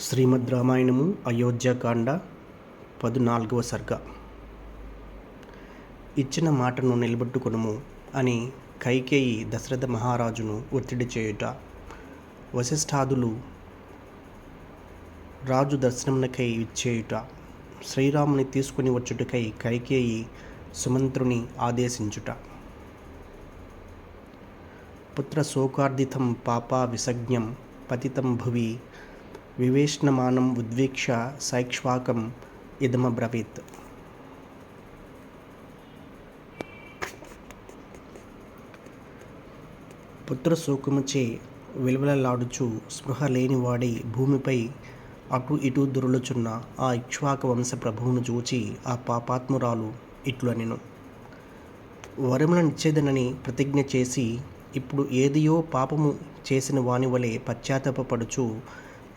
శ్రీమద్ రామాయణము అయోధ్యకాండ పదునాలుగవ సర్గ. ఇచ్చిన మాటను నిలబెట్టుకునుము అని కైకేయి దశరథ మహారాజును ఒత్తిడి చేయుట. వశిష్ఠాదులు రాజు దర్శనమునకై ఇచ్చేయుట శ్రీరాముని తీసుకుని వచ్చుటకై కైకేయి సుమంత్రుని ఆదేశించుట. పుత్ర శోకార్థితం పాప విసజ్ఞం పతితం భువి వివేష్ణమానం ఉద్వీక్ష సైక్ష్వాకం ఇదమబ్రవీత్. పుత్ర శోకముచే విలువలలాడుచు స్పృహ లేనివాడై భూమిపై అటు ఇటు దొరులుచున్న ఆ ఇక్ష్వాక వంశ ప్రభువును చూచి ఆ పాపాత్మురాలు ఇట్లు వరముల నిచ్చేదనని ప్రతిజ్ఞ చేసి ఇప్పుడు ఏదియో పాపము చేసిన వాని వలె పశ్చాత్తాపడుచు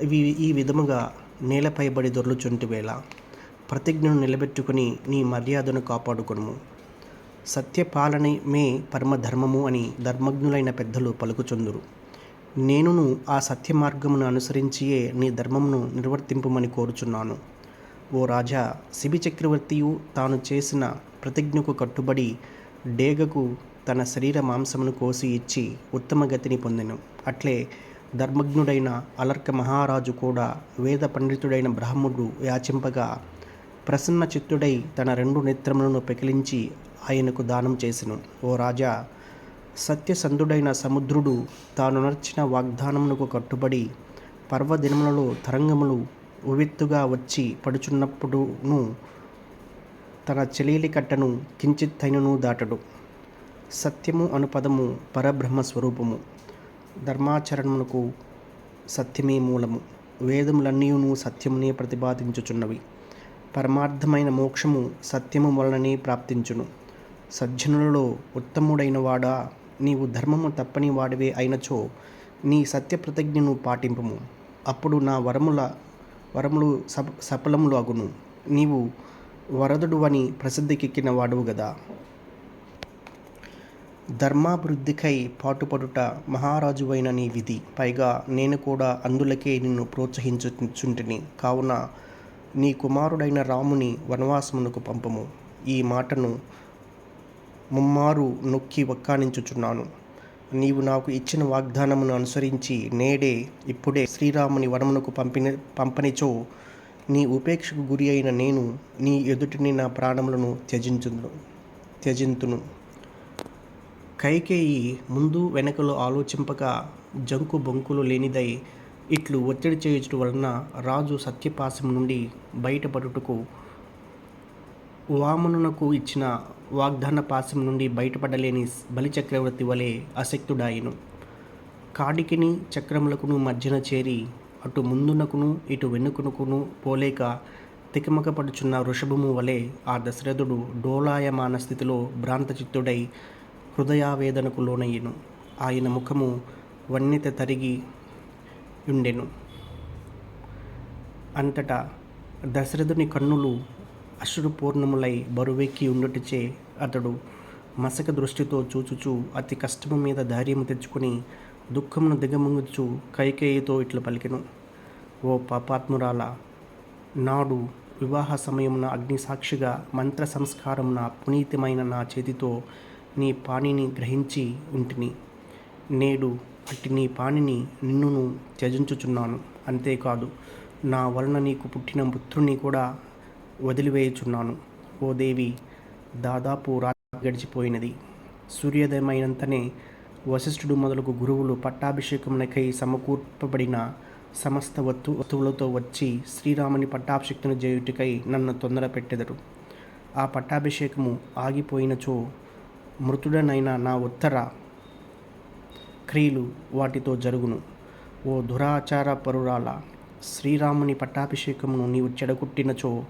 ఇవి ఈ విధముగా నేలపై బడి దొర్లుచుంటి వేళ ప్రతిజ్ఞను నిలబెట్టుకుని నీ మర్యాదను కాపాడుకొనుము. సత్యపాలనే మే పరమధర్మము అని ధర్మజ్ఞులైన పెద్దలు పలుకుచుందురు. నేనును ఆ సత్య మార్గమును అనుసరించియే నీ ధర్మమును నిర్వర్తింపుమని కోరుచున్నాను. ఓ రాజా శిబి చక్రవర్తియు తాను చేసిన ప్రతిజ్ఞకు కట్టుబడి డేగకు తన శరీర మాంసమును కోసి ఇచ్చి ఉత్తమ గతిని పొందెను. అట్లే ధర్మజ్ఞుడైన అలర్క మహారాజు కూడా వేద పండితుడైన బ్రాహ్మణుడు యాచింపగా ప్రసన్న చిత్తుడై తన రెండు నేత్రములను పెకిలించి ఆయనకు దానం చేసెను. ఓ రాజా సత్యసంధుడైన సముద్రుడు తానునర్చిన వాగ్దానమునకు కట్టుబడి పర్వదినములలో తరంగములు ఉవెత్తుగా వచ్చి పడుచున్నప్పుడును తన చెలీలి కట్టను కించిత్తైనను దాటడు సత్యము అను పదము పరబ్రహ్మ స్వరూపము ధర్మాచరణమునకు సత్యమే మూలము. వేదములన్నీయును సత్యమునే ప్రతిపాదించుచున్నవి. పరమార్థమైన మోక్షము సత్యము వలననే ప్రాప్తించును. సజ్జనులలో ఉత్తముడైన వాడా నీవు ధర్మము తప్పని వాడివే అయినచో నీ సత్య ప్రతిజ్ఞను పాటింపము. అప్పుడు నా వరముల వరములు సఫలములు అగును. నీవు వరదుడు అని ప్రసిద్ధికెక్కిన వాడువు గదా. ధర్మాభివృద్ధికై పాటుపడుట మహారాజువైన నీ విధి. పైగా నేను కూడా అందులకే నిన్ను ప్రోత్సహించుచుంటిని. కావున నీ కుమారుడైన రాముని వనవాసమునకు పంపము. ఈ మాటను ముమ్మారు నొక్కి వక్కానించుచున్నాను నీవు నాకు ఇచ్చిన వాగ్దానమును అనుసరించి నేడే ఇప్పుడే శ్రీరాముని వనమునకు పంపిన పంపనిచో నీ ఉపేక్షకు గురి అయిన నేను నీ ఎదుటిని నా ప్రాణములను త్యజించును త్యజింతును. కైకేయి ముందు వెనకలో ఆలోచింపక జంకు బొంకులు లేనిదై ఇట్లు ఒత్తిడి చేయుట వలన రాజు సత్యపాశం నుండి బయటపడుటకు వామనునకు ఇచ్చిన వాగ్దాన పాశం నుండి బయటపడలేని బలిచక్రవర్తి వలె అశక్తుడాయను. కాడికిని చక్రములకును మధ్యన చేరి అటు ముందునకును ఇటు వెనుకనుకును పోలేక తికమకపడుచున్న వృషభము వలె ఆ దశరథుడు డోలాయమాన స్థితిలో భ్రాంతచిత్తుడై హృదయావేదనకు లోనయ్యను. ఆయన ముఖము వన్యత తరిగి ఉండెను అంతటా దశరథుని కన్నులు అశ్రుపూర్ణములై బరువెక్కి ఉండుటచే అతడు మసక దృష్టితో చూచుచూ అతి కష్టము మీద ధైర్యం తెచ్చుకుని దుఃఖమును దిగముంగుచు కైకేయితో ఇట్లు పలికెను. ఓ పాపాత్మురాల నాడు వివాహ సమయమున అగ్నిసాక్షిగా మంత్ర సంస్కారమున పునీతమైన నా చేతితో నీ పాణిని గ్రహించి ఉంటిని. నేడు అట్టి నీ పాణిని నిన్నును త్యజించుచున్నాను. అంతేకాదు నా వలన నీకు పుట్టిన పుత్రుని కూడా వదిలివేయుచున్నాను. ఓ దేవి దాదాపు రాత్రి గడిచిపోయినది. సూర్యోదయమైనంతనే వశిష్ఠుడు మొదలగు గురువులు పట్టాభిషేకమునకై సమకూర్పబడిన సమస్త వత్తు వస్తువులతో వచ్చి శ్రీరాముని పట్టాభిషేక్తును చేయుటికై నన్ను తొందర పెట్టెదరు ఆ పట్టాభిషేకము ఆగిపోయినచో మృతుడనైన నా ఉత్తర క్రియలు వాటితో జరుగును. ఓ దురాచార పరురాల శ్రీరాముని పట్టాభిషేకమును నీవు చెడగొట్టినచో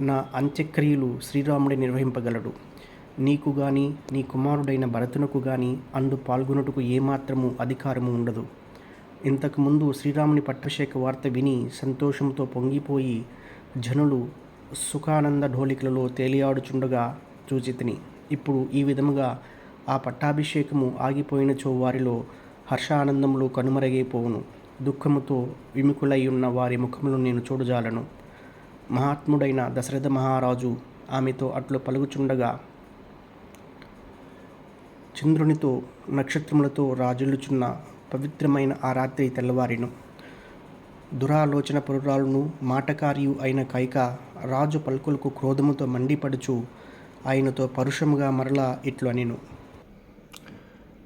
నా అంత్యక్రియలు శ్రీరాముడి నిర్వహింపగలడు. నీకు గాని నీ కుమారుడైన భరతునకు గాని అందు పాల్గొనుటకు ఏమాత్రము అధికారము ఉండదు. ఇంతకుముందు శ్రీరాముని పట్టాభిషేక వార్త విని సంతోషంతో పొంగిపోయి జనులు సుఖానంద ఢోలికలలో తేలియాడుచుండగా చూచితిని. ఇప్పుడు ఈ విధముగా ఆ పట్టాభిషేకము ఆగిపోయినచో వారిలో హర్షానందములు కనుమరుగైపోవును. దుఃఖముతో విముఖులై ఉన్న వారి ముఖములు నేను చూడజాలను. మహాత్ముడైన దశరథ మహారాజు ఆమెతో అట్లు పలుకుచుండగా చంద్రునితో నక్షత్రములతో రాజులుచున్న పవిత్రమైన ఆ రాత్రి తెల్లవారిను. దురాలోచన పురురాలను మాటకారియు అయిన కైక రాజు పలుకులకు క్రోధముతో మండిపడుచు ఆయనతో పరుషముగా మరలా ఇట్లు అనిను.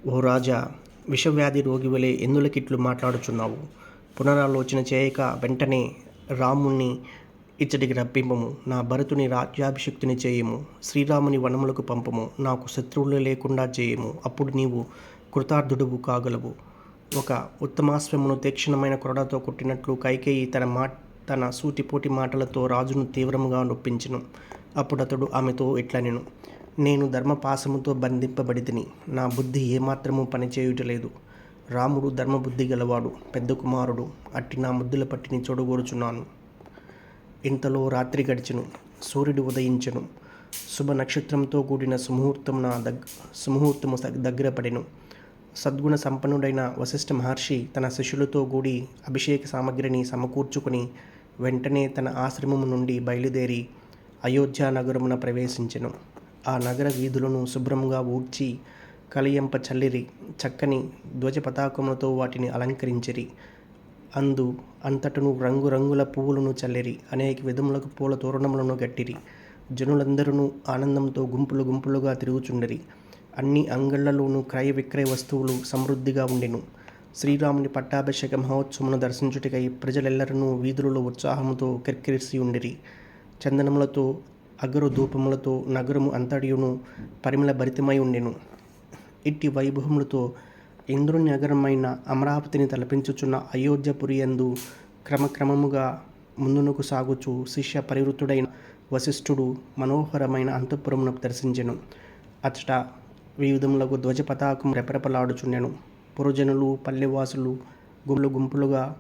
ఓ రాజా విషవ్యాధి రోగి వలె ఎందులకిట్లు మాట్లాడుచున్నావు? పునరాలోచన చేయక వెంటనే రాముణ్ణి ఇచ్చటికి రప్పింపము. నా భరతుని రాజ్యాభిషక్తిని చేయము. శ్రీరాముని వనములకు పంపము. నాకు శత్రువులు లేకుండా చేయము. అప్పుడు నీవు కృతార్థుడువు కాగలవు. ఒక ఉత్తమాశ్వమును తీక్షణమైన కొరడాతో కొట్టినట్లు కైకేయి తన మా తన సూటిపోటి మాటలతో రాజును తీవ్రముగా నొప్పించెను. అప్పుడు అతడు ఆమెతో ఇట్లా నేను ధర్మపాసముతో బంధింపబడితిని. నా బుద్ధి ఏమాత్రము పనిచేయుటలేదు. రాముడు ధర్మబుద్ధి గలవాడు పెద్ద కుమారుడు అట్టి నా ముద్దుల పట్టిని చూడగోరుచున్నాను. ఇంతలో రాత్రి గడిచెను సూర్యుడు ఉదయించెను. శుభ నక్షత్రంతో కూడిన సుముహూర్తం నా దగ్ సుముహూర్తము దగ్గర పడెను. సద్గుణ సంపన్నుడైన వశిష్ఠ మహర్షి తన శిష్యులతో కూడి అభిషేక సామగ్రిని సమకూర్చుకుని వెంటనే తన ఆశ్రమము నుండి బయలుదేరి అయోధ్య నగరమున ప్రవేశించెను. ఆ నగర వీధులను శుభ్రముగా ఊడ్చి కలియంప చల్లిరి చక్కని ధ్వజ పతాకములతో వాటిని అలంకరించిరి. అందు అంతటను రంగురంగుల పువ్వులను చల్లిరి అనేక విధములకు పూల తోరణములను గట్టిరి. జనులందరూ ఆనందంతో గుంపులు గుంపులుగా తిరుగుచుండిరి. అన్ని అంగళ్ళలోనూ క్రయ విక్రయ వస్తువులు సమృద్ధిగా ఉండెను. శ్రీరాముని పట్టాభిషేక మహోత్సవమును దర్శించుటకై ప్రజలెల్లరూ వీధులలో ఉత్సాహముతో కిర్కిరిసి ఉండిరి. చందనములతో అగరు ధూపములతో నగరము అంతడియును పరిమళ భరితమై ఉండెను. ఇట్టి వైభవములతో ఇంద్రుని నగరమైన అమరావతిని తలపించుచున్న అయోధ్యపురి యందు క్రమక్రమముగా ముందునకు సాగుచు శిష్య పరివృతుడైన వశిష్ఠుడు మనోహరమైన అంతఃపురమును దర్శించెను. అచ్చట వివిధములకు ధ్వజ పతాకం రెపరెపలాడుచుండెను. పురజనులు పల్లెవాసులు గుంపులు గుంపులుగా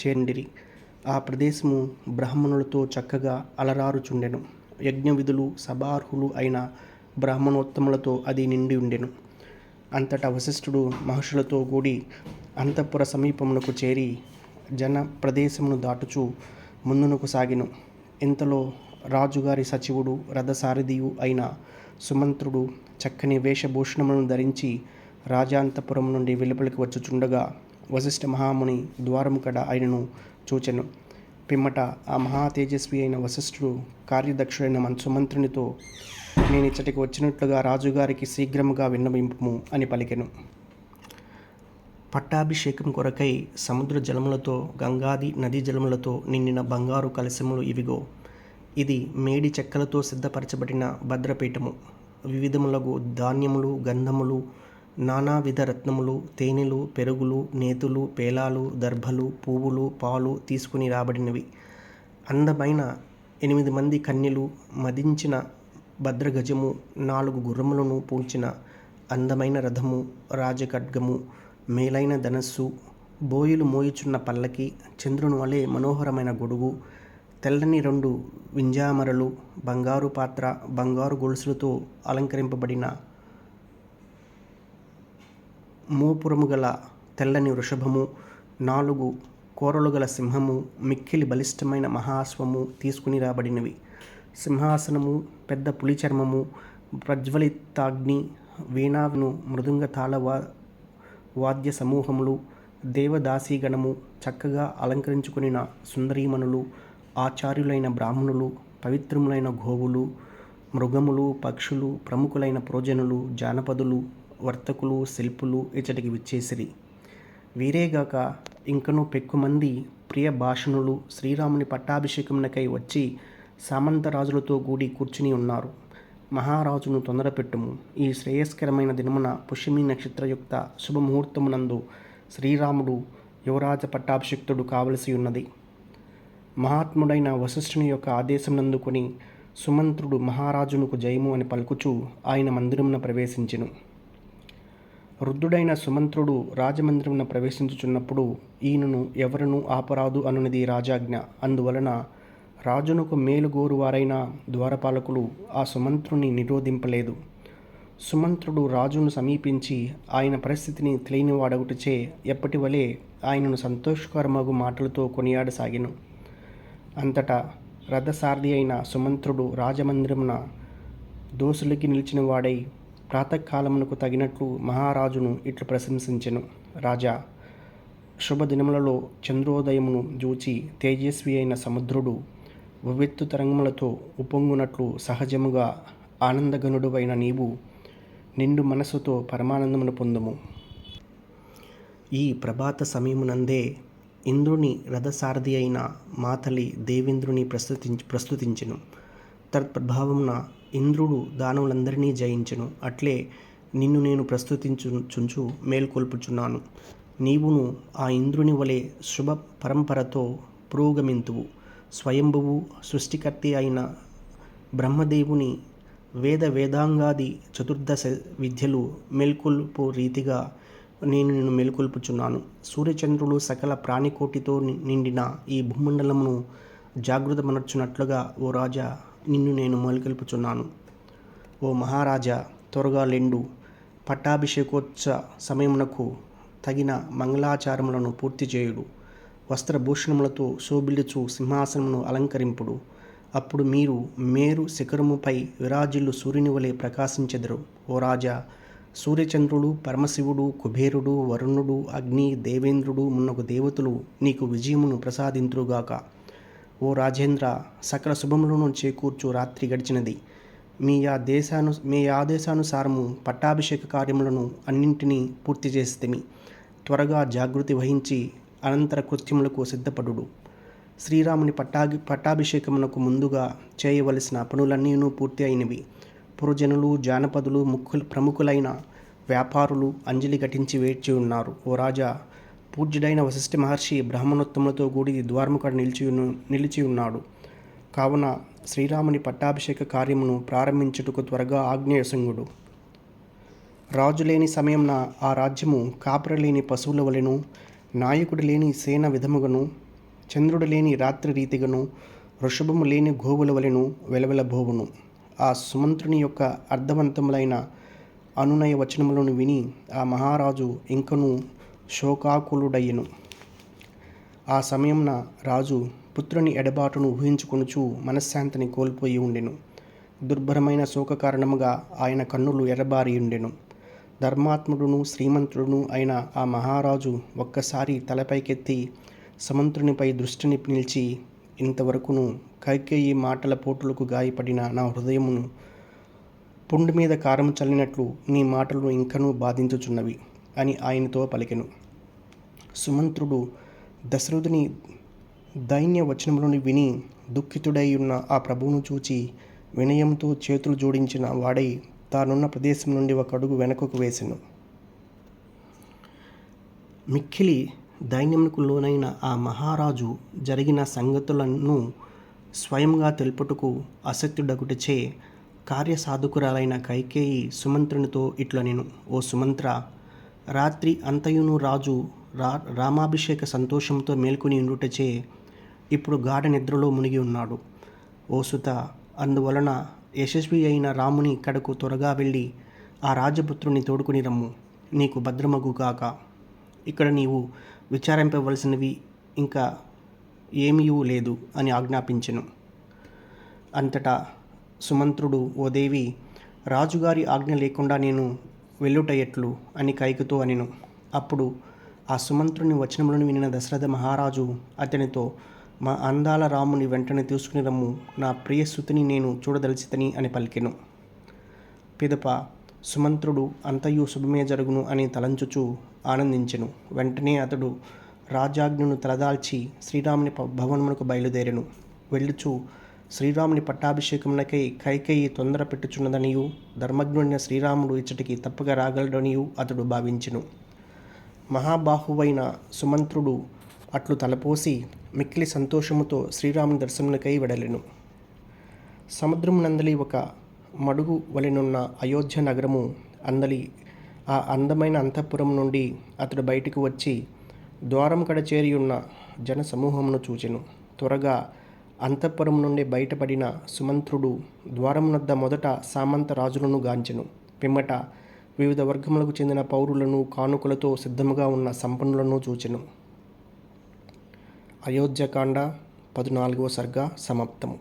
చేండిరి ఆ ప్రదేశము బ్రాహ్మణులతో చక్కగా అలరారుచుండెను. యజ్ఞ విధులు సభార్హులు అయిన బ్రాహ్మణోత్తములతో అది నిండి ఉండెను. అంతటా వశిష్ఠుడు మహర్షులతో కూడి అంతఃపుర సమీపమునకు చేరి జన ప్రదేశమును దాటుచు ముందునకు సాగిను. ఇంతలో రాజుగారి సచివుడు రథసారథియు అయిన సుమంత్రుడు చక్కని వేషభూషణములను ధరించి రాజాంతపురం నుండి వెలుపలికి వచ్చుచుండగా వశిష్ఠ మహాముని ద్వారము కడ ఆయనను చూచెను. పిమ్మట ఆ మహా తేజస్వి అయిన వశిష్ఠుడు కార్యదక్షుడైన మన నేను ఇచ్చటికి వచ్చినట్లుగా రాజుగారికి శీఘ్రముగా విన్నవింపుము అని పలికెను. పట్టాభిషేకం కొరకై సముద్ర జలములతో గంగాది నదీ జలములతో నిండిన బంగారు కలశములు ఇవిగో. ఇది మేడి చెక్కలతో సిద్ధపరచబడిన భద్రపీఠము. వివిధములగు ధాన్యములు గంధములు నానావిధ రత్నములు తేనెలు పెరుగులు నేతులు పేలాలు దర్భలు పువ్వులు పాలు తీసుకుని రాబడినవి. అందమైన ఎనిమిది మంది కన్యలు మదించిన భద్రగజము నాలుగు గుర్రములను పూంచిన అందమైన రథము రాజఖడ్గము మేలైన ధనస్సు బోయిలు మోయుచున్న పల్లకి చంద్రుని వలె మనోహరమైన గొడుగు తెల్లని రెండు వింజామరలు బంగారు పాత్ర బంగారు గొలుసులతో అలంకరింపబడిన మూపురము గల తెల్లని వృషభము నాలుగు కోరలు గల సింహము మిక్కిలి బలిష్టమైన మహాశ్వము తీసుకుని రాబడినవి. సింహాసనము పెద్ద పులి చర్మము ప్రజ్వలితాగ్ని వీణాను మృదుంగ తాళ వా వాద్య సమూహములు దేవదాసీగణము చక్కగా అలంకరించుకునిన సుందరీమణులు ఆచార్యులైన బ్రాహ్మణులు పవిత్రములైన గోవులు మృగములు పక్షులు ప్రముఖులైన ప్రోజనులు జానపదులు వర్తకులు శిల్పులు ఇచ్చటికి విచ్చేసిరి. వీరేగాక ఇంకనూ పెక్కుమంది ప్రియ భాషణులు శ్రీరాముని పట్టాభిషేకమునకై వచ్చి సామంతరాజులతో కూడి కూర్చుని ఉన్నారు. మహారాజును తొందరపెట్టుము. ఈ శ్రేయస్కరమైన దినమున పుష్యమి నక్షత్రయుక్త శుభముహూర్తమునందు శ్రీరాముడు యువరాజ పట్టాభిషిక్తుడు కావలసి ఉన్నది. మహాత్ముడైన వశిష్ఠుని యొక్క ఆదేశం నందుకొని సుమంత్రుడు మహారాజునకు జయము అని పలుకుచూ ఆయన మందిరమున ప్రవేశించెను. వృద్ధుడైన సుమంత్రుడు రాజమందిరమున ప్రవేశించుచున్నప్పుడు ఈయనను ఎవరను ఆపరాదు అనునిది రాజాజ్ఞ. అందువలన రాజునకు మేలుగోరు వారైన ద్వారపాలకులు ఆ సుమంత్రుని నిరోధింపలేదు. సుమంత్రుడు రాజును సమీపించి ఆయన పరిస్థితిని తెలియనివాడొకటిచే ఎప్పటి వలె ఆయనను సంతోషకరమగు మాటలతో కొనియాడసాగిను. అంతటా రథసారథి అయిన సుమంత్రుడు రాజమందిరమున దోసులకి నిలిచిన వాడై ప్రాతకాలమునకు తగినట్లు మహారాజును ఇట్లు ప్రశంసించెను. రాజా శుభదినములలో చంద్రోదయమును జూచి తేజస్వి అయిన సముద్రుడు ఉవ్వెత్తు తరంగములతో ఉప్పొంగునట్లు సహజముగా ఆనందగనుడువైన నీవు నిండు మనస్సుతో పరమానందమును పొందుము. ఈ ప్రభాత సమయమునందే ఇంద్రుని రథసారథి అయిన మాతలి దేవేంద్రుని ప్రస్తుతించి ప్రస్తుతించెను. తత్ప్రభావమున ఇంద్రుడు దానవులందరినీ జయించెను. అట్లే నిన్ను నేను ప్రస్తుతించు చుంచు మేల్కొల్పుచున్నాను. నీవును ఆ ఇంద్రుని వలె శుభ పరంపరతో పురోగమింతువు. స్వయంభువు సృష్టికర్తి అయిన బ్రహ్మదేవుని వేద వేదాంగాది చతుర్దశ విద్యలు మేల్కొల్పు రీతిగా నేను నిన్ను మేల్కొల్పుచున్నాను. సూర్యచంద్రులు సకల ప్రాణికోటితో నిండిన ఈ భూమండలమును జాగృతమనర్చున్నట్లుగా ఓ రాజా నిన్ను నేను మేల్కొల్పుచున్నాను. ఓ మహారాజా త్వరగా లెండు. పట్టాభిషేకోత్సవ సమయమునకు తగిన మంగళాచారములను పూర్తి చేయుడు. వస్త్రభూషణములతో శోభిల్లుచు సింహాసనమును అలంకరింపుడు. అప్పుడు మీరు మేరు శిఖరముపై విరాజిల్లు సూర్యుని వలె ప్రకాశించెదరు. ఓ రాజా సూర్యచంద్రుడు పరమశివుడు కుబేరుడు వరుణుడు అగ్ని దేవేంద్రుడు మున్నగు దేవతలు నీకు విజయమును ప్రసాదింతురుగాక. ఓ రాజేంద్ర సకల శుభములను చేకూర్చు రాత్రి గడిచినది. మీ ఆ దేశాను మీ ఆదేశానుసారము పట్టాభిషేక కార్యములను అన్నింటినీ పూర్తి చేస్తేమి. త్వరగా జాగృతి వహించి అనంతర కృత్యములకు సిద్ధపడుడు. శ్రీరాముని పట్టాభి పట్టాభిషేకమునకు ముందుగా చేయవలసిన పనులన్నీను పూర్తి అయినవి. పురజనులు జానపదులు ముఖ్యులు ప్రముఖులైన వ్యాపారులు అంజలి ఘటించి వేచి ఉన్నారు. ఓ రాజా పూజ్యుడైన వశిష్ఠ మహర్షి బ్రాహ్మణోత్తములతో కూడి ద్వారముకడ నిలిచి ఉన్న- నిలిచి ఉన్నాడు కావున శ్రీరాముని పట్టాభిషేక కార్యమును ప్రారంభించుటకు త్వరగా ఆగ్నేయసింగుడు రాజు లేని సమయంన ఆ రాజ్యము కాపుర లేని పశువుల వలెను నాయకుడు లేని సేన విధముగను చంద్రుడు లేని రాత్రి రీతిగను వృషభము లేని గోవుల వలెను వెలవెలబోవును. ఆ సుమంత్రుని యొక్క అర్థవంతములైన అనునయ వచనములను విని ఆ మహారాజు ఇంకను శోకాకులుడయ్యను. ఆ సమయంన రాజు పుత్రుని ఎడబాటును ఊహించుకొనుచు మనశ్శాంతిని కోల్పోయి ఉండెను. దుర్భరమైన శోక కారణముగా ఆయన కన్నులు ఎర్రబారి ఉండెను. ధర్మాత్ముడును శ్రీమంతుడును అయిన ఆ మహారాజు ఒక్కసారి తలపైకెత్తి సమంతునిపై దృష్టిని నిలిచి ఇంతవరకును కైకేయి మాటల పోటులకు గాయపడిన నా హృదయమును పుండు మీద కారం చల్లినట్లు నీ మాటలు ఇంకనూ బాధించుచున్నవి అని ఆయనతో పలికెను. సుమంత్రుడు దశరథుని దైన్య వచనములను విని దుఃఖితుడై ఉన్న ఆ ప్రభువును చూచి వినయంతో చేతులు జోడించిన వాడై తానున్న ప్రదేశం నుండి ఒక అడుగు వెనకకు వేసెను. మిక్కిలి దైన్యముకు లోనైన ఆ మహారాజు జరిగిన సంగతులను స్వయంగా తెలుపుటకు అసక్తుడగుటచే కార్యసాధకురాలైన కైకేయి సుమంత్రునితో ఇట్లనెను ఓ సుమంత్ర రాత్రి అంతయును రాజు రా రామాభిషేక సంతోషంతో మేల్కొని ఉండుటచే ఇప్పుడు గాఢ నిద్రలో మునిగి ఉన్నాడు. ఓ సుత అందువలన యశస్వి అయిన రాముని కడకు త్వరగా వెళ్ళి ఆ రాజపుత్రుని తోడుకుని రమ్ము. నీకు భద్రమగు కాక ఇక్కడ నీవు విచారింపవలసినవి ఇంకా ఏమీ లేదు అని ఆజ్ఞాపించెను. అంతటా సుమంత్రుడు ఓ దేవి రాజుగారి ఆజ్ఞ లేకుండా నేను వెళ్ళుట ఎట్లు అని కైకుతో అనిను. అప్పుడు ఆ సుమంత్రుని వచనములను వినిన దశరథ మహారాజు అతనితో మా అందాల రాముని వెంటనే తీసుకుని రమ్ము. నా ప్రియసుతిని నేను చూడదలిచితని అని పలికెను. పిదప సుమంత్రుడు అంతయు శుభమే జరుగును అని తలంచుచు ఆనందించెను. వెంటనే అతడు రాజాజ్ఞను తలదాల్చి శ్రీరాముని భవనమునకు బయలుదేరెను. వెళ్ళుచు శ్రీరాముని పట్టాభిషేకమునకై కైకేయి తొందర పెట్టుచున్నదనియు ధర్మజ్ఞుడిన శ్రీరాముడు ఇచ్చటికి తప్పగా రాగలడనియు అతడు భావించెను. మహాబాహువైన సుమంత్రుడు అట్లు తలపోసి మిక్కిలి సంతోషముతో శ్రీరాముని దర్శనములకై వెడలెను. సముద్రమునందలి ఒక మడుగు వలెనున్న అయోధ్య నగరము అందలి ఆ అందమైన అంతఃపురం నుండి అతడు బయటికి వచ్చి ద్వారం కడ చేరి ఉన్న జన సమూహమును చూచెను. త్వరగా అంతఃపురం నుండి బయటపడిన సుమంత్రుడు ద్వారమునద్ద మొదట సామంత రాజులను గాంచెను. పిమ్మట వివిధ వర్గములకు చెందిన పౌరులను కానుకలతో సిద్ధముగా ఉన్న సంపన్నులను చూచెను. అయోధ్యకాండ పద్నాలుగవ సర్గ సమాప్తము.